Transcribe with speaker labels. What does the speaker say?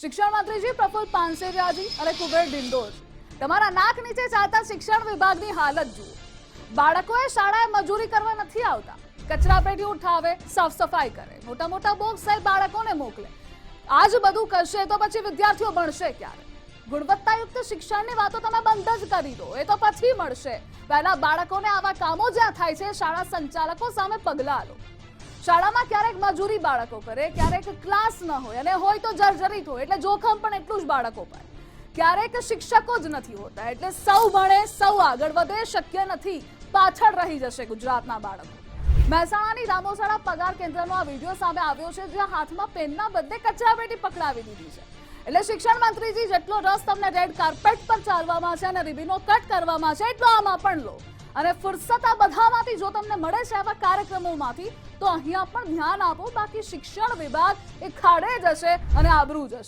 Speaker 1: શિક્ષણ મંત્રીજી પ્રફુલ પાનસેરિયાજી અને કુબેર ડિંડોર. તમારા નાક નીચે ચાલતા શિક્ષણ વિભાગની હાલત જુઓ. બાળકોએ શાળાએ મજૂરી કરવા નથી આવતા. કચરા પેટી ઉઠાવે સાફ સફાઈ કરે. મોટા મોટા બોક્સ બાળકોને મોકલે. આ જ બધું કરશે તો પછી વિદ્યાર્થીઓ ભણશે ક્યારે? ગુણવત્તાયુક્ત શિક્ષણની વાતો તમે બંધ જ કરી દો. એ તો પછી મળશે. પહેલા બાળકોને આવા કામો જ્યાં થાય છે, શાળા સંચાલકો સામે પગલાં લો. શાળામાં ક્યારેક મજૂરી બાળકો કરે, ક્યારેક ક્લાસ ન હોય અને હોય તો જર્જરિત હોય, એટલે જોખમ પણ એટલું જ બાળકો પર. ક્યારેક શિક્ષકો જ નથી હોતા, એટલે સૌ ભણે, સૌ આગળ વધે, શક્ય નથી, પાછળ રહી જશે ગુજરાતના બાળકો. મહેસાણાની રામોસાળા પગાર કેન્દ્રનો આ વીડિયો સામે આવ્યો છે, જ્યાં હાથમાં પેનના બદલે કચરાપેટી પકડાવી દીધી છે. એટલે શિક્ષણ મંત્રીજી, જેટલો રસ તમને રેડ કાર્પેટ પર ચાલવામાં છે અને રિબીનો કટ કરવામાં છે, એટલો આમાં પણ લો. અને ફુરસત આ બધામાંથી જો તમને મળે છે આવા કાર્યક્રમોમાંથી, તો અહીંયા પણ ધ્યાન આપો, બાકી શિક્ષણ વિભાગ એ ખાડે જશે અને આબરૂ જશે